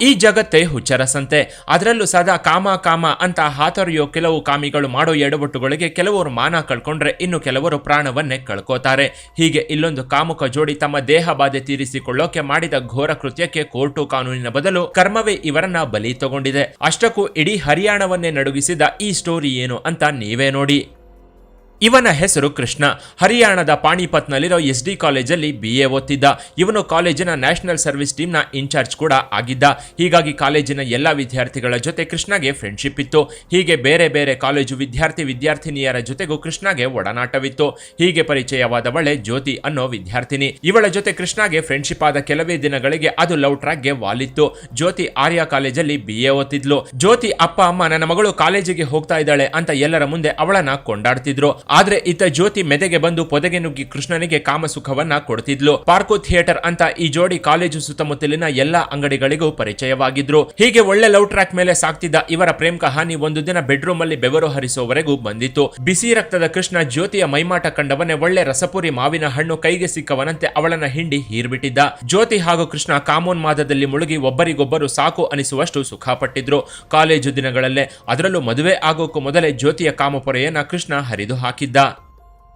ಈ ಜಗತ್ತೇ ಹುಚ್ಚರಸಂತೆ. ಅದರಲ್ಲೂ ಸದಾ ಕಾಮ ಕಾಮ ಅಂತ ಹಾತೊರೆಯೋ ಕೆಲವು ಕಾಮಿಗಳು ಮಾಡೋ ಎಡವಟ್ಟುಗಳಿಗೆ ಕೆಲವರು ಮಾನ ಕಳ್ಕೊಂಡ್ರೆ ಇನ್ನು ಕೆಲವರು ಪ್ರಾಣವನ್ನೇ ಕಳ್ಕೋತಾರೆ. ಹೀಗೆ ಇಲ್ಲೊಂದು ಕಾಮುಕ ಜೋಡಿ ತಮ್ಮ ದೇಹ ಬಾಧೆ ತೀರಿಸಿಕೊಳ್ಳೋಕೆ ಮಾಡಿದ ಘೋರ ಕೃತ್ಯಕ್ಕೆ ಕೋರ್ಟು ಕಾನೂನಿನ ಬದಲು ಕರ್ಮವೇ ಇವರನ್ನ ಬಲಿ ತಗೊಂಡಿದೆ. ಅಷ್ಟಕ್ಕೂ ಇಡೀ ಹರಿಯಾಣವನ್ನೇ ನಡುಗಿಸಿದ ಈ ಸ್ಟೋರಿ ಏನು ಅಂತ ನೀವೇ ನೋಡಿ. ಇವನ ಹೆಸರು ಕೃಷ್ಣ. ಹರಿಯಾಣದ ಪಾಣಿಪತ್ನಲ್ಲಿರೋ ಎಸ್ ಡಿ ಕಾಲೇಜಲ್ಲಿ ಬಿ ಎ ಓದ್ತಿದ್ದ. ಇವನು ಕಾಲೇಜಿನ ನ್ಯಾಷನಲ್ ಸರ್ವಿಸ್ ಟೀಮ್ನ ಇನ್ಚಾರ್ಜ್ ಕೂಡ ಆಗಿದ್ದ. ಹೀಗಾಗಿ ಕಾಲೇಜಿನ ಎಲ್ಲ ವಿದ್ಯಾರ್ಥಿಗಳ ಜೊತೆ ಕೃಷ್ಣಗೆ ಫ್ರೆಂಡ್ಶಿಪ್ ಇತ್ತು. ಹೀಗೆ ಬೇರೆ ಬೇರೆ ಕಾಲೇಜು ವಿದ್ಯಾರ್ಥಿ ವಿದ್ಯಾರ್ಥಿನಿಯರ ಜೊತೆಗೂ ಕೃಷ್ಣಗೆ ಒಡನಾಟವಿತ್ತು. ಹೀಗೆ ಪರಿಚಯವಾದವಳೆ ಜ್ಯೋತಿ ಅನ್ನೋ ವಿದ್ಯಾರ್ಥಿನಿ. ಇವಳ ಜೊತೆ ಕೃಷ್ಣಗೆ ಫ್ರೆಂಡ್ಶಿಪ್ ಆದ ಕೆಲವೇ ದಿನಗಳಿಗೆ ಅದು ಲವ್ ಟ್ರ್ಯಾಕ್ಗೆ ವಾಲಿತ್ತು. ಜ್ಯೋತಿ ಆರ್ಯ ಕಾಲೇಜಲ್ಲಿ ಬಿ ಎ ಓದ್ತಿದ್ಲು. ಜ್ಯೋತಿ ಅಪ್ಪ, ಅಮ್ಮ, ನನ್ನ ಮಗಳು ಕಾಲೇಜಿಗೆ ಹೋಗ್ತಾ ಇದ್ದಾಳೆ ಅಂತ ಎಲ್ಲರ ಮುಂದೆ ಅವಳನ್ನ ಕೊಂಡಾಡ್ತಿದ್ರು. ಆದ್ರೆ ಇತ್ತ ಜ್ಯೋತಿ ಮೆದೆಗೆ ಬಂದು ಪೊದೆಗೆ ನುಗ್ಗಿ ಕೃಷ್ಣನಿಗೆ ಕಾಮಸುಖವನ್ನ ಕೊಡ್ತಿದ್ಲು. ಪಾರ್ಕು ಥಿಯೇಟರ್ ಅಂತ ಈ ಜೋಡಿ ಕಾಲೇಜು ಸುತ್ತಮುತ್ತಲಿನ ಎಲ್ಲಾ ಅಂಗಡಿಗಳಿಗೂ ಪರಿಚಯವಾಗಿದ್ರು. ಹೀಗೆ ಒಳ್ಳೆ ಲವ್ ಟ್ರ್ಯಾಕ್ ಮೇಲೆ ಸಾಕ್ತಿದ್ದ ಇವರ ಪ್ರೇಮ ಕಹಾನಿ ಒಂದು ದಿನ ಬೆಡ್ರೂಮ್ ಅಲ್ಲಿ ಬೆವರು ಹರಿಸುವವರೆಗೂ ಬಂದಿತ್ತು. ಬಿಸಿ ರಕ್ತದ ಕೃಷ್ಣ ಜ್ಯೋತಿಯ ಮೈಮಾಟ ಕಂಡವನೇ ಒಳ್ಳೆ ರಸಪುರಿ ಮಾವಿನ ಹಣ್ಣು ಕೈಗೆ ಸಿಕ್ಕವನಂತೆ ಅವಳನ್ನ ಹಿಂಡಿ ಹೀರ್ಬಿಟ್ಟಿದ್ದ. ಜ್ಯೋತಿ ಹಾಗೂ ಕೃಷ್ಣ ಕಾಮೋನ್ಮಾದದಲ್ಲಿ ಮುಳುಗಿ ಒಬ್ಬರಿಗೊಬ್ಬರು ಸಾಕು ಅನಿಸುವಷ್ಟು ಸುಖಪಟ್ಟಿದ್ರು. ಕಾಲೇಜು ದಿನಗಳಲ್ಲೇ ಅದರಲ್ಲೂ ಮದುವೆ ಆಗೋಕ್ಕೂ ಮೊದಲೇ ಜ್ಯೋತಿಯ ಕಾಮಪೊರೆಯನ್ನ ಕೃಷ್ಣ ಹರಿದು ಹಾಕಿದ್ದ.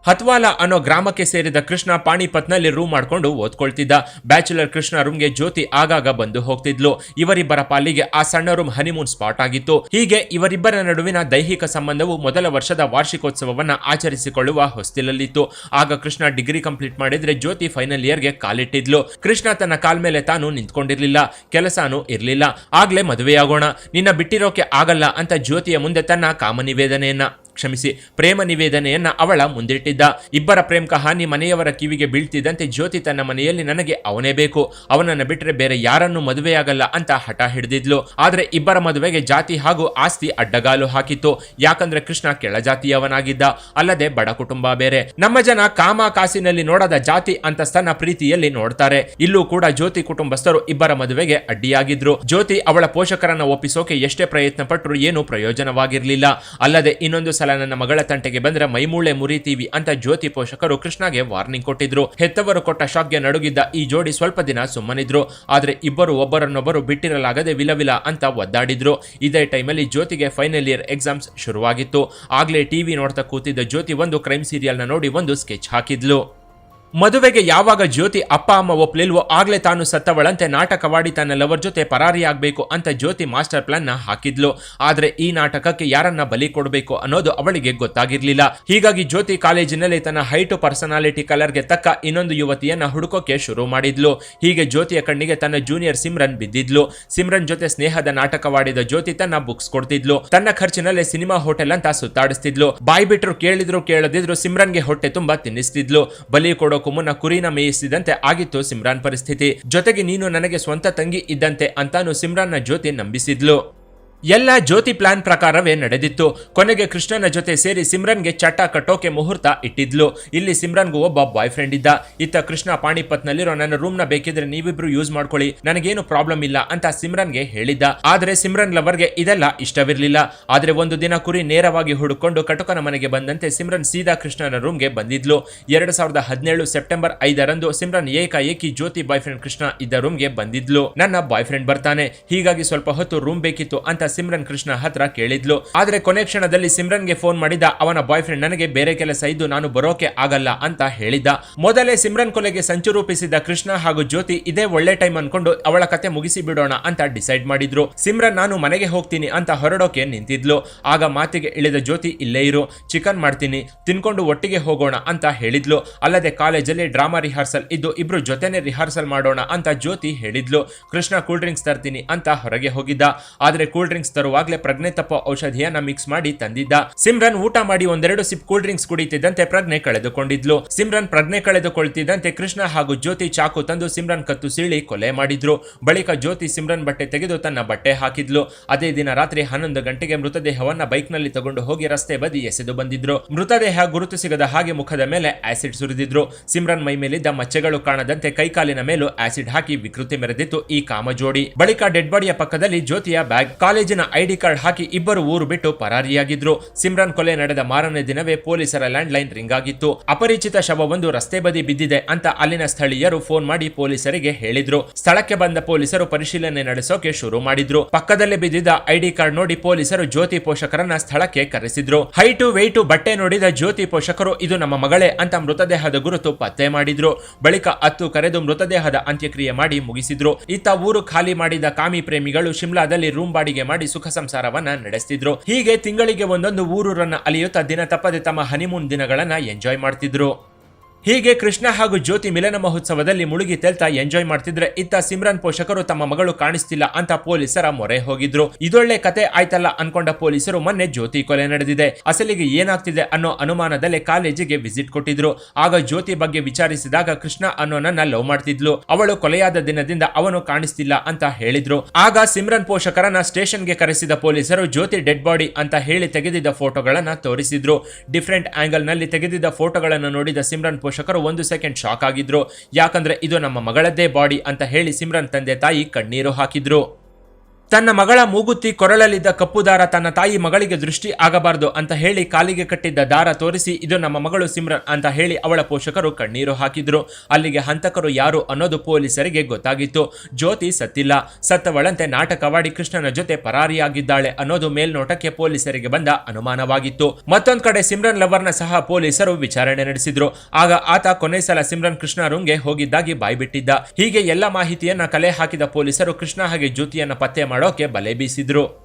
ಹತ್ವಾಲ ಅನ್ನೋ ಗ್ರಾಮಕ್ಕೆ ಸೇರಿದ ಕೃಷ್ಣ ಪಾಣಿಪತ್ನಲ್ಲಿ ರೂಮ್ ಮಾಡ್ಕೊಂಡು ಓದ್ಕೊಳ್ತಿದ್ದ. ಬ್ಯಾಚುಲರ್ ಕೃಷ್ಣ ರೂಮ್ಗೆ ಜ್ಯೋತಿ ಆಗಾಗ ಬಂದು ಹೋಗ್ತಿದ್ಲು. ಇವರಿಬ್ಬರ ಪಾಲಿಗೆ ಆ ಸಣ್ಣ ರೂಮ್ ಹನಿಮೂನ್ ಸ್ಪಾಟ್ ಆಗಿತ್ತು. ಹೀಗೆ ಇವರಿಬ್ಬರ ನಡುವಿನ ದೈಹಿಕ ಸಂಬಂಧವು ಮೊದಲ ವರ್ಷದ ವಾರ್ಷಿಕೋತ್ಸವವನ್ನ ಆಚರಿಸಿಕೊಳ್ಳುವ ಹೊಸ್ತಿಲಲ್ಲಿತ್ತು. ಆಗ ಕೃಷ್ಣ ಡಿಗ್ರಿ ಕಂಪ್ಲೀಟ್ ಮಾಡಿದ್ರೆ ಜ್ಯೋತಿ ಫೈನಲ್ ಇಯರ್ಗೆ ಕಾಲಿಟ್ಟಿದ್ಲು. ಕೃಷ್ಣ ತನ್ನ ಕಾಲ್ ಮೇಲೆ ತಾನು ನಿಂತ್ಕೊಂಡಿರ್ಲಿಲ್ಲ. ಕೆಲಸನೂ ಇರಲಿಲ್ಲ. ಆಗ್ಲೇ ಮದುವೆಯಾಗೋಣ. ನಿನ್ನ ಬಿಟ್ಟಿರೋಕೆ ಆಗಲ್ಲ ಅಂತ ಜ್ಯೋತಿಯ ಮುಂದೆ ತನ್ನ ಕಾಮನಿವೇದನೆಯನ್ನ ಕ್ಷಮಿಸಿ, ಪ್ರೇಮ ನಿವೇದನೆಯನ್ನ ಅವಳ ಮುಂದಿಟ್ಟಿದ್ದ. ಇಬ್ಬರ ಪ್ರೇಮ ಕಹಾನಿ ಮನೆಯವರ ಕಿವಿಗೆ ಬೀಳ್ತಿದ್ದಂತೆ ಜ್ಯೋತಿ ತನ್ನ ಮನೆಯಲ್ಲಿ ನನಗೆ ಅವನೇ ಬೇಕು, ಅವನನ್ನ ಬಿಟ್ರೆ ಬೇರೆ ಯಾರನ್ನು ಮದುವೆಯಾಗಲ್ಲ ಅಂತ ಹಠ ಹಿಡಿದಿದ್ಲು. ಆದ್ರೆ ಇಬ್ಬರ ಮದುವೆಗೆ ಜಾತಿ ಹಾಗೂ ಆಸ್ತಿ ಅಡ್ಡಗಾಲು ಹಾಕಿತ್ತು. ಯಾಕಂದ್ರೆ ಕೃಷ್ಣ ಕೆಳಜಾತಿಯವನಾಗಿದ್ದ ಅಲ್ಲದೆ ಬಡ ಕುಟುಂಬ ಬೇರೆ. ನಮ್ಮ ಜನ ಕಾಮ ಕಾಸಿನಲ್ಲಿ ನೋಡದ ಜಾತಿ ಅಂತಸ್ತನ್ನ ಪ್ರೀತಿಯಲ್ಲಿ ನೋಡ್ತಾರೆ. ಇಲ್ಲೂ ಕೂಡ ಜ್ಯೋತಿ ಕುಟುಂಬಸ್ಥರು ಇಬ್ಬರ ಮದುವೆಗೆ ಅಡ್ಡಿಯಾಗಿದ್ರು. ಜ್ಯೋತಿ ಅವಳ ಪೋಷಕರನ್ನ ಒಪ್ಪಿಸೋಕೆ ಎಷ್ಟೇ ಪ್ರಯತ್ನ ಪಟ್ಟರು ಏನು ಪ್ರಯೋಜನವಾಗಿರಲಿಲ್ಲ. ಅಲ್ಲದೆ ಇನ್ನೊಂದು ಸಲ ನನ್ನ ಮಗಳ ತಂಟೆಗೆ ಬಂದ್ರೆ ಮೈಮೂಳೆ ಮುರಿತೀವಿ ಅಂತ ಜ್ಯೋತಿ ಪೋಷಕರು ಕೃಷ್ಣಗೆ ವಾರ್ನಿಂಗ್ ಕೊಟ್ಟಿದ್ರು. ಹೆತ್ತವರು ಕೊಟ್ಟ ಶಾಕ್ಗೆ ನಡುಗಿದ್ದ ಈ ಜೋಡಿ ಸ್ವಲ್ಪ ದಿನ ಸುಮ್ಮನಿದ್ರು. ಆದ್ರೆ ಇಬ್ಬರು ಒಬ್ಬರನ್ನೊಬ್ಬರು ಬಿಟ್ಟಿರಲಾಗದೆ ವಿಲವಿಲ ಅಂತ ಒದ್ದಾಡಿದ್ರು. ಇದೇ ಟೈಮಲ್ಲಿ ಜ್ಯೋತಿಗೆ ಫೈನಲ್ ಇಯರ್ ಎಕ್ಸಾಮ್ಸ್ ಶುರುವಾಗಿತ್ತು. ಆಗ್ಲೇ ಟಿವಿ ನೋಡ್ತಾ ಕೂತಿದ್ದ ಜ್ಯೋತಿ ಒಂದು ಕ್ರೈಮ್ ಸೀರಿಯಲ್ನ ನೋಡಿ ಒಂದು ಸ್ಕೆಚ್ ಹಾಕಿದ್ಲು. ಮದುವೆಗೆ ಯಾವಾಗ ಜ್ಯೋತಿ ಅಪ್ಪ, ಅಮ್ಮ ಒಪ್ಲಿಲ್ವೋ ಆಗ್ಲೇ ತಾನು ಸತ್ತವಳಂತೆ ನಾಟಕವಾಡಿ ತನ್ನ ಲವರ್ ಜೊತೆ ಪರಾರಿಯಾಗಬೇಕು ಅಂತ ಜ್ಯೋತಿ ಮಾಸ್ಟರ್ ಪ್ಲಾನ್ನ ಹಾಕಿದ್ಲು. ಆದ್ರೆ ಈ ನಾಟಕಕ್ಕೆ ಯಾರನ್ನ ಬಲಿ ಕೊಡಬೇಕು ಅನ್ನೋದು ಅವಳಿಗೆ ಗೊತ್ತಾಗಿರ್ಲಿಲ್ಲ. ಹೀಗಾಗಿ ಜ್ಯೋತಿ ಕಾಲೇಜಿನಲ್ಲಿ ತನ್ನ ಹೈಟು ಪರ್ಸನಾಲಿಟಿ ಕಲರ್ಗೆ ತಕ್ಕ ಇನ್ನೊಂದು ಯುವತಿಯನ್ನ ಹುಡುಕೋಕೆ ಶುರು ಮಾಡಿದ್ಲು. ಹೀಗೆ ಜ್ಯೋತಿಯ ಕಣ್ಣಿಗೆ ತನ್ನ ಜೂನಿಯರ್ ಸಿಮ್ರನ್ ಬಿದ್ದಿದ್ಲು. ಸಿಮ್ರನ್ ಜೊತೆ ಸ್ನೇಹದ ನಾಟಕವಾಡಿದ ಜ್ಯೋತಿ ತನ್ನ ಬುಕ್ಸ್ ಕೊಡ್ತಿದ್ಲು. ತನ್ನ ಖರ್ಚಿನಲ್ಲೇ ಸಿನಿಮಾ ಹೋಟೆಲ್ ಅಂತ ಸುತ್ತಾಡಿಸ್ತಿದ್ಲು. ಬಾಯ್ ಬಿಟ್ರು ಕೇಳಿದ್ರು ಕೇಳದಿದ್ರು ಸಿಮ್ರನ್ಗೆ ಹೊಟ್ಟೆ ತುಂಬಾ ತಿನ್ನಿಸ್ತಿದ್ಲು. ಬಲಿ ಕೊಡೋಕು ಮುನ್ನ ಕುರಿನ ಮೇಯಿಸಿದಂತೆ ಆಗಿತ್ತು ಸಿಮ್ರಾನ್ ಪರಿಸ್ಥಿತಿ. ಜೊತೆಗೆ ನೀನು ನನಗೆ ಸ್ವಂತ ತಂಗಿ ಇದ್ದಂತೆ ಅಂತಾನು ಸಿಮ್ರಾನ್ನ ಜ್ಯೋತಿ ನಂಬಿಸಿದ್ಲು. ಎಲ್ಲ ಜ್ಯೋತಿ ಪ್ಲಾನ್ ಪ್ರಕಾರವೇ ನಡೆದಿತ್ತು. ಕೊನೆಗೆ ಕೃಷ್ಣನ ಜೊತೆ ಸೇರಿ ಸಿಮ್ರನ್ಗೆ ಚಟ್ಟ ಕಟ್ಟೋಕೆ ಮುಹೂರ್ತ ಇಟ್ಟಿದ್ಲು. ಇಲ್ಲಿ ಸಿಮ್ರನ್ಗೂ ಒಬ್ಬ ಬಾಯ್ ಫ್ರೆಂಡ್ ಇದ್ದ. ಇತ್ತ ಕೃಷ್ಣ ಪಾಣಿಪತ್ನಲ್ಲಿರೋ, ನನ್ನ ರೂಮ್ನ ಬೇಕಿದ್ರೆ ನೀವಿಬ್ರು ಯೂಸ್ ಮಾಡ್ಕೊಳ್ಳಿ. ನನಗೇನು ಪ್ರಾಬ್ಲಮ್ ಇಲ್ಲ ಅಂತ ಸಿಮ್ರನ್ಗೆ ಹೇಳಿದ್ದ. ಆದ್ರೆ ಸಿಮ್ರನ್ ಲವರ್ಗೆ ಇದೆಲ್ಲ ಇಷ್ಟವಿರಲಿಲ್ಲ. ಆದ್ರೆ ಒಂದು ದಿನ ಕುರಿ ನೇರವಾಗಿ ಹುಡುಕೊಂಡು ಕಟುಕನ ಮನೆಗೆ ಬಂದಂತೆ ಸಿಮ್ರನ್ ಸೀದಾ ಕೃಷ್ಣನ ರೂಮ್ಗೆ ಬಂದಿದ್ಲು. ಎರಡು ಸಾವಿರದ ಹದಿನೇಳು ಸೆಪ್ಟೆಂಬರ್ ಐದರಂದು ಸಿಮ್ರನ್ ಏಕಾಏಕಿ ಜ್ಯೋತಿ ಬಾಯ್ ಫ್ರೆಂಡ್ ಕೃಷ್ಣ ಇದ್ದ ರೂಮ್ಗೆ ಬಂದಿದ್ಲು. ನನ್ನ ಬಾಯ್ ಫ್ರೆಂಡ್ ಬರ್ತಾನೆ. ಹೀಗಾಗಿ ಸ್ವಲ್ಪ ಹೊತ್ತು ರೂಮ್ ಬೇಕಿತ್ತು ಅಂತ ಸಿಮ್ರನ್ ಕೃಷ್ಣ ಹತ್ರ ಕೇಳಿದ್ಲು. ಆದ್ರೆ ಕೊನೆ ಕ್ಷಣದಲ್ಲಿ ಸಿಮ್ರನ್ಗೆ ಫೋನ್ ಮಾಡಿದ, ಅವನ ಬಾಯ್ ಫ್ರೆಂಡ್ ನನಗೆ ಬೇರೆ ಕೆಲಸ ಇದ್ದು ನಾನು ಬರೋಕೆ ಆಗಲ್ಲ ಅಂತ ಹೇಳಿದ್ದ. ಮೊದಲೇ ಸಿಮ್ರನ್ ಕೊಲೆಗೆ ಸಂಚು ರೂಪಿಸಿದ ಕೃಷ್ಣ ಹಾಗೂ ಜ್ಯೋತಿ ಇದೇ ಒಳ್ಳೆ ಟೈಮ್ ಅನ್ಕೊಂಡು ಅವಳ ಕತೆ ಮುಗಿಸಿ ಬಿಡೋಣ ಅಂತ ಡಿಸೈಡ್ ಮಾಡಿದ್ರು. ಸಿಮ್ರನ್, ನಾನು ಮನೆಗೆ ಹೋಗ್ತೀನಿ ಅಂತ ಹೊರಡೋಕೆ ನಿಂತಿದ್ಲು. ಆಗ ಮಾತಿಗೆ ಇಳಿದ ಜ್ಯೋತಿ, ಇಲ್ಲೇ ಇರು, ಚಿಕನ್ ಮಾಡ್ತೀನಿ, ತಿನ್ಕೊಂಡು ಒಟ್ಟಿಗೆ ಹೋಗೋಣ ಅಂತ ಹೇಳಿದ್ಲು. ಅಲ್ಲದೆ ಕಾಲೇಜಲ್ಲಿ ಡ್ರಾಮಾ ರಿಹರ್ಸಲ್ ಇದ್ದು ಇಬ್ರು ಜೊತೆನೆ ರಿಹರ್ಸಲ್ ಮಾಡೋಣ ಅಂತ ಜ್ಯೋತಿ ಹೇಳಿದ್ಲು. ಕೃಷ್ಣ, ಕೂಲ್ ಡ್ರಿಂಕ್ಸ್ ತರ್ತೀನಿ ಅಂತ ಹೊರಗೆ ಹೋಗಿದ್ದ. ಆದ್ರೆ ಕೂಲ್ ಡ್ರಿಂಕ್ಸ್ ತರುವಾಗ್ಲೇ ಪ್ರಜ್ಞೆ ತಪ್ಪೋ ಔಷಧಿಯನ್ನ ಮಿಕ್ಸ್ ಮಾಡಿ ತಂದಿದ್ದ. ಸಿಮ್ರನ್ ಊಟ ಮಾಡಿ ಒಂದೆರಡು ಸಿಪ್ ಕೂಲ್ ಡ್ರಿಂಕ್ಸ್ ಕುಡಿತಿದ್ದಂತೆ ಪ್ರಜ್ಞೆ ಕಳೆದುಕೊಂಡಿದ್ಲು. ಸಿಮ್ರನ್ ಪ್ರಜ್ಞೆ ಕಳೆದುಕೊಳ್ತಿದ್ದಂತೆ ಕೃಷ್ಣ ಹಾಗೂ ಜ್ಯೋತಿ ಚಾಕು ತಂದು ಸಿಮ್ರನ್ ಕತ್ತು ಸೀಳಿ ಕೊಲೆ ಮಾಡಿದ್ರು. ಬಳಿಕ ಜ್ಯೋತಿ ಸಿಮ್ರನ್ ಬಟ್ಟೆ ತೆಗೆದು ತನ್ನ ಬಟ್ಟೆ ಹಾಕಿದ್ಲು. ಅದೇ ದಿನ ರಾತ್ರಿ ಹನ್ನೊಂದು ಗಂಟೆಗೆ ಮೃತದೇಹವನ್ನ ಬೈಕ್ನಲ್ಲಿ ತಗೊಂಡು ಹೋಗಿ ರಸ್ತೆ ಬದಿ ಎಸೆದು ಬಂದಿದ್ರು. ಮೃತದೇಹ ಗುರುತು ಸಿಗದ ಹಾಗೆ ಮುಖದ ಮೇಲೆ ಆಸಿಡ್ ಸುರಿದಿದ್ರು. ಸಿಮ್ರನ್ ಮೈ ಮೇಲಿದ್ದ ಮಚ್ಚೆಗಳು ಕಾಣದಂತೆ ಕೈಕಾಲಿನ ಮೇಲೂ ಆಸಿಡ್ ಹಾಕಿ ವಿಕೃತಿ ಮೆರೆದಿತ್ತು ಈ ಕಾಮಜೋಡಿ. ಬಳಿಕ ಡೆಡ್ ಬಾಡಿಯ ಪಕ್ಕದಲ್ಲಿ ಜ್ಯೋತಿಯ ಬ್ಯಾಗ್ ಕಾಲೇಜಿನ ಮುಂಜಿನ ಐಡಿ ಕಾರ್ಡ್ ಹಾಕಿ ಇಬ್ಬರು ಊರು ಬಿಟ್ಟು ಪರಾರಿಯಾಗಿದ್ರು. ಸಿಮ್ರಾನ್ ಕೊಲೆ ನಡೆದ ಮಾರನೇ ದಿನವೇ ಪೊಲೀಸರ ಲ್ಯಾಂಡ್ ಲೈನ್ ರಿಂಗ್ ಆಗಿತ್ತು ಅಪರಿಚಿತ ಶವವೊಂದು ರಸ್ತೆ ಬದಿ ಬಿದ್ದಿದೆ ಅಂತ ಅಲ್ಲಿನ ಸ್ಥಳೀಯರು ಫೋನ್ ಮಾಡಿ ಪೊಲೀಸರಿಗೆ ಹೇಳಿದ್ರು. ಸ್ಥಳಕ್ಕೆ ಬಂದ ಪೊಲೀಸರು ಪರಿಶೀಲನೆ ನಡೆಸೋಕೆ ಶುರು ಮಾಡಿದ್ರು. ಪಕ್ಕದಲ್ಲೇ ಬಿದ್ದಿದ್ದ ಐಡಿ ಕಾರ್ಡ್ ನೋಡಿ ಪೊಲೀಸರು ಜ್ಯೋತಿ ಪೋಷಕರನ್ನ ಸ್ಥಳಕ್ಕೆ ಕರೆಸಿದ್ರು. ಹೈಟು ವೆಯ್ಟು ಬಟ್ಟೆ ನೋಡಿದ ಜ್ಯೋತಿ ಪೋಷಕರು, ಇದು ನಮ್ಮ ಮಗಳೇ ಅಂತ ಮೃತದೇಹದ ಗುರುತು ಪತ್ತೆ ಮಾಡಿದ್ರು. ಬಳಿಕ ಹತ್ತು ಕರೆದು ಮೃತದೇಹದ ಅಂತ್ಯಕ್ರಿಯೆ ಮಾಡಿ ಮುಗಿಸಿದ್ರು. ಇತ್ತ ಊರು ಖಾಲಿ ಮಾಡಿದ ಕಾಮಿ ಪ್ರೇಮಿಗಳು ಶಿಮ್ಲಾದಲ್ಲಿ ರೂಮ್ ಬಾಡಿಗೆ ಮಾಡಿ ಸುಖ ಸಂಸಾರವನ್ನ ನಡೆಸ್ತಿದ್ರು. ಹೀಗೆ ತಿಂಗಳಿಗೆ ಒಂದೊಂದು ಊರೂರನ್ನ ಅಲಿಯುತ್ತಾ ದಿನ ತಪ್ಪದೆ ತಮ್ಮ ಹನಿಮೂನ್ ದಿನಗಳನ್ನ ಎಂಜಾಯ್ ಮಾಡ್ತಿದ್ರು. ಹೀಗೆ ಕೃಷ್ಣ ಹಾಗೂ ಜ್ಯೋತಿ ಮಿಲನ ಮಹೋತ್ಸವದಲ್ಲಿ ಮುಳುಗಿ ತೆಲ್ತಾ ಎಂಜಾಯ್ ಮಾಡ್ತಿದ್ರೆ ಇತ್ತ ಸಿಮ್ರನ್ ಪೋಷಕರು ತಮ್ಮ ಮಗಳು ಕಾಣಿಸ್ತಿಲ್ಲ ಅಂತ ಪೊಲೀಸರ ಮೊರೆ ಹೋಗಿದ್ರು. ಇದೊಳ್ಳೆ ಕತೆ ಆಯ್ತಲ್ಲ ಅನ್ಕೊಂಡ ಪೊಲೀಸರು ಮೊನ್ನೆ ಜ್ಯೋತಿ ಕೊಲೆ ನಡೆದಿದೆ. ಅಸಲಿಗೆ ಏನಾಗ್ತಿದೆ ಅನ್ನೋ ಅನುಮಾನದಲ್ಲೇ ಕಾಲೇಜಿಗೆ ವಿಸಿಟ್ ಕೊಟ್ಟಿದ್ರು. ಆಗ ಜ್ಯೋತಿ ಬಗ್ಗೆ ವಿಚಾರಿಸಿದಾಗ ಕೃಷ್ಣ ಅನ್ನೋನನ್ನ ಲವ್ ಮಾಡ್ತಿದ್ಲು. ಅವಳು ಕೊಲೆಯಾದ ದಿನದಿಂದ ಅವನು ಕಾಣಿಸ್ತಿಲ್ಲ ಅಂತ ಹೇಳಿದ್ರು. ಆಗ ಸಿಮ್ರನ್ ಪೋಷಕರನ್ನ ಸ್ಟೇಷನ್ಗೆ ಕರೆಸಿದ ಪೊಲೀಸರು ಜ್ಯೋತಿ ಡೆಡ್ ಬಾಡಿ ಅಂತ ಹೇಳಿ ತೆಗೆದಿದ್ದ ಫೋಟೋಗಳನ್ನ ತೋರಿಸಿದ್ರು. ಡಿಫ್ರೆಂಟ್ ಆಂಗಲ್ನಲ್ಲಿ ತೆಗೆದಿದ್ದ ಫೋಟೋಗಳನ್ನು ನೋಡಿದ ಸಿಮ್ರನ್ ಪೋಷಕರು ಒಂದು ಸೆಕೆಂಡ್ ಶಾಕ್ ಆಗಿದ್ರು. ಯಾಕಂದ್ರೆ ಇದು ನಮ್ಮ ಮಗಳದ್ದೇ ಬಾಡಿ ಅಂತ ಹೇಳಿ ಸಿಮ್ರನ್ ತಂದೆ ತಾಯಿ ಕಣ್ಣೀರು ಹಾಕಿದ್ರು. ತನ್ನ ಮಗಳ ಮೂಗುತ್ತಿ ಕೊರಳಲ್ಲಿದ್ದ ಕಪ್ಪು ದಾರ ತನ್ನ ತಾಯಿ ಮಗಳಿಗೆ ದೃಷ್ಟಿ ಆಗಬಾರದು ಅಂತ ಹೇಳಿ ಕಾಲಿಗೆ ಕಟ್ಟಿದ್ದ ದಾರ ತೋರಿಸಿ, ಇದು ನಮ್ಮ ಮಗಳು ಸಿಮ್ರನ್ ಅಂತ ಹೇಳಿ ಅವಳ ಪೋಷಕರು ಕಣ್ಣೀರು ಹಾಕಿದ್ರು. ಅಲ್ಲಿಗೆ ಹಂತಕರು ಯಾರು ಅನ್ನೋದು ಪೊಲೀಸರಿಗೆ ಗೊತ್ತಾಗಿತ್ತು. ಜ್ಯೋತಿ ಸತ್ತಿಲ್ಲ. ಸತ್ತವಳಂತೆ ನಾಟಕವಾಡಿ ಕೃಷ್ಣನ ಜೊತೆ ಪರಾರಿಯಾಗಿದ್ದಾಳೆ ಅನ್ನೋದು ಮೇಲ್ನೋಟಕ್ಕೆ ಪೊಲೀಸರಿಗೆ ಬಂದ ಅನುಮಾನವಾಗಿತ್ತು. ಮತ್ತೊಂದು ಕಡೆ ಸಿಮ್ರನ್ ಲವರ್ನ ಸಹ ಪೊಲೀಸರು ವಿಚಾರಣೆ ನಡೆಸಿದ್ರು. ಆಗ ಆತ ಕೊನೆ ಸಲ ಸಿಮ್ರನ್ ಕೃಷ್ಣ ರೂಮ್ಗೆ ಹೋಗಿದ್ದಾಗಿ ಬಾಯ್ಬಿಟ್ಟಿದ್ದ. ಹೀಗೆ ಎಲ್ಲ ಮಾಹಿತಿಯನ್ನ ಕಲೆ ಹಾಕಿದ ಪೊಲೀಸರು ಕೃಷ್ಣ ಹಾಗೆ ಜ್ಯೋತಿಯನ್ನ ಪತ್ತೆ ಮಾಡೋಕೆ ಬಲೆ ಬೀಸಿದ್ರು.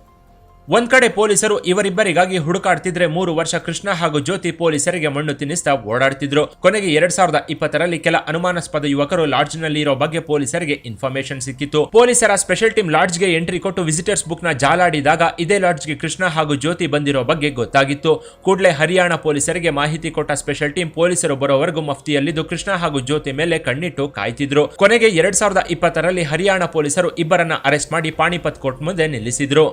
ಒಂದ್ ಕಡೆ ಪೊಲೀಸರು ಇವರಿಬ್ಬರಿಗಾಗಿ ಹುಡುಕಾಡ್ತಿದ್ರೆ ಮೂರು ವರ್ಷ ಕೃಷ್ಣ ಹಾಗೂ ಜ್ಯೋತಿ ಪೊಲೀಸರಿಗೆ ಮಣ್ಣು ತಿನ್ನಿಸ್ತಾ ಓಡಾಡ್ತಿದ್ರು. ಕೊನೆಗೆ ಎರಡ್ ಸಾವಿರದ ಇಪ್ಪತ್ತರಲ್ಲಿ ಕೆಲ ಅನುಮಾನಾಸ್ಪದ ಯುವಕರು ಲಾಡ್ಜ್ನಲ್ಲಿ ಇರೋ ಬಗ್ಗೆ ಪೊಲೀಸರಿಗೆ ಇನ್ಫಾರ್ಮೇಶನ್ ಸಿಕ್ಕಿತ್ತು. ಪೊಲೀಸರ ಸ್ಪೆಷಲ್ ಟೀಮ್ ಲಾಡ್ಜ್ಗೆ ಎಂಟ್ರಿ ಕೊಟ್ಟು ವಿಸಿಟರ್ಸ್ ಬುಕ್ನ ಜಾಲಾಡಿದಾಗ ಇದೇ ಲಾಡ್ಜ್ಗೆ ಕೃಷ್ಣ ಹಾಗೂ ಜ್ಯೋತಿ ಬಂದಿರೋ ಬಗ್ಗೆ ಗೊತ್ತಾಗಿತ್ತು. ಕೂಡಲೇ ಹರಿಯಾಣ ಪೊಲೀಸರಿಗೆ ಮಾಹಿತಿ ಕೊಟ್ಟ ಸ್ಪೆಷಲ್ ಟೀಮ್ ಪೊಲೀಸರು ಬರೋವರೆಗೂ ಮಫ್ತಿಯಲ್ಲಿದ್ದು ಕೃಷ್ಣ ಹಾಗೂ ಜ್ಯೋತಿ ಮೇಲೆ ಕಣ್ಣಿಟ್ಟು ಕಾಯ್ತಿದ್ರು. ಕೊನೆಗೆ ಎರಡ್ ಸಾವಿರದ ಇಪ್ಪತ್ತರಲ್ಲಿ ಹರಿಯಾಣ ಪೊಲೀಸರು ಇಬ್ಬರನ್ನ ಅರೆಸ್ಟ್ ಮಾಡಿ ಪಾಣಿಪತ್ ಕೋರ್ಟ್ ಮುಂದೆ ನಿಲ್ಲಿಸಿದ್ರು.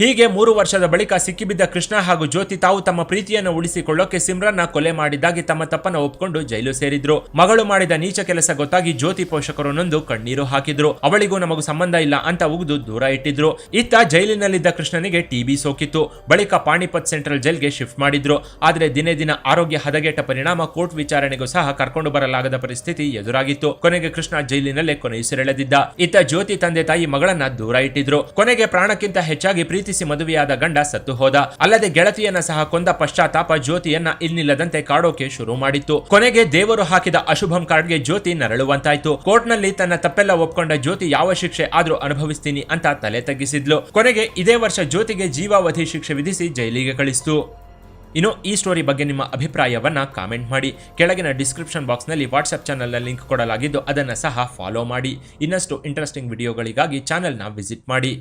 ಹೀಗೆ ಮೂರು ವರ್ಷದ ಬಳಿಕ ಸಿಕ್ಕಿಬಿದ್ದ ಕೃಷ್ಣ ಹಾಗೂ ಜ್ಯೋತಿ ತಾವು ತಮ್ಮ ಪ್ರೀತಿಯನ್ನು ಉಳಿಸಿಕೊಳ್ಳೋಕೆ ಸಿಮ್ರನ್ನ ಕೊಲೆ ಮಾಡಿದ್ದಾಗಿ ತಮ್ಮ ತಪ್ಪನ್ನು ಒಪ್ಕೊಂಡು ಜೈಲು ಸೇರಿದ್ರು. ಮಗಳು ಮಾಡಿದ ನೀಚ ಕೆಲಸ ಗೊತ್ತಾಗಿ ಜ್ಯೋತಿ ಪೋಷಕರು ನೊಂದು ಕಣ್ಣೀರು ಹಾಕಿದ್ರು. ಅವಳಿಗೂ ನಮಗೂ ಸಂಬಂಧ ಇಲ್ಲ ಅಂತ ಉಗಿದು ದೂರ ಇಟ್ಟಿದ್ರು. ಇತ್ತ ಜೈಲಿನಲ್ಲಿದ್ದ ಕೃಷ್ಣನಿಗೆ ಟಿಬಿ ಸೋಕಿತ್ತು. ಬಳಿಕ ಪಾಣಿಪತ್ ಸೆಂಟ್ರಲ್ ಜೈಲ್ಗೆ ಶಿಫ್ಟ್ ಮಾಡಿದ್ರು. ಆದರೆ ದಿನೇ ದಿನ ಆರೋಗ್ಯ ಹದಗೆಟ್ಟ ಪರಿಣಾಮ ಕೋರ್ಟ್ ವಿಚಾರಣೆಗೂ ಸಹ ಕರ್ಕೊಂಡು ಬರಲಾಗದ ಪರಿಸ್ಥಿತಿ ಎದುರಾಗಿತ್ತು. ಕೊನೆಗೆ ಕೃಷ್ಣ ಜೈಲಿನಲ್ಲೇ ಕೊನೆಯುಸಿರೆಳೆದಿದ್ದ ಇತ್ತ ಜ್ಯೋತಿ ತಂದೆ ತಾಯಿ ಮಗಳನ್ನ ದೂರ ಇಟ್ಟಿದ್ರು. ಕೊನೆಗೆ ಪ್ರಾಣಕ್ಕಿಂತ ಹೆಚ್ಚಾಗಿ ಪ್ರೀತಿಸಿ ಮದುವೆಯಾದ ಗಂಡ ಸತ್ತು ಹೋದ. ಅಲ್ಲದೆ ಗೆಳತಿಯನ್ನ ಸಹ ಕೊಂದ ಪಶ್ಚಾತ್ತಾಪ ಜ್ಯೋತಿಯನ್ನ ಇಲ್ಲಿಲ್ಲದಂತೆ ಕಾಡೋಕೆ ಶುರು ಮಾಡಿತ್ತು. ಕೊನೆಗೆ ದೇವರು ಹಾಕಿದ ಅಶುಭಂ ಕಾರ್ಡ್ಗೆ ಜ್ಯೋತಿ ನರಳುವಂತಾಯ್ತು. ಕೋರ್ಟ್ನಲ್ಲಿ ತನ್ನ ತಪ್ಪೆಲ್ಲ ಒಪ್ಕೊಂಡ ಜ್ಯೋತಿ ಯಾವ ಶಿಕ್ಷೆ ಆದ್ರೂ ಅನುಭವಿಸ್ತೀನಿ ಅಂತ ತಲೆ ತಗ್ಗಿಸಿದ್ಲು. ಕೊನೆಗೆ ಇದೇ ವರ್ಷ ಜ್ಯೋತಿಗೆ ಜೀವಾವಧಿ ಶಿಕ್ಷೆ ವಿಧಿಸಿ ಜೈಲಿಗೆ ಕಳಿಸ್ತು. ಇನ್ನು ಈ ಸ್ಟೋರಿ ಬಗ್ಗೆ ನಿಮ್ಮ ಅಭಿಪ್ರಾಯವನ್ನ ಕಾಮೆಂಟ್ ಮಾಡಿ. ಕೆಳಗಿನ ಡಿಸ್ಕ್ರಿಪ್ಷನ್ ಬಾಕ್ಸ್ನಲ್ಲಿ ವಾಟ್ಸ್ಆಪ್ ಚಾನಲ್ನ ಲಿಂಕ್ ಕೊಡಲಾಗಿದ್ದು ಅದನ್ನು ಸಹ ಫಾಲೋ ಮಾಡಿ. ಇನ್ನಷ್ಟು ಇಂಟ್ರೆಸ್ಟಿಂಗ್ ವಿಡಿಯೋಗಳಿಗಾಗಿ ಚಾನೆಲ್ನ ವಿಸಿಟ್ ಮಾಡಿ.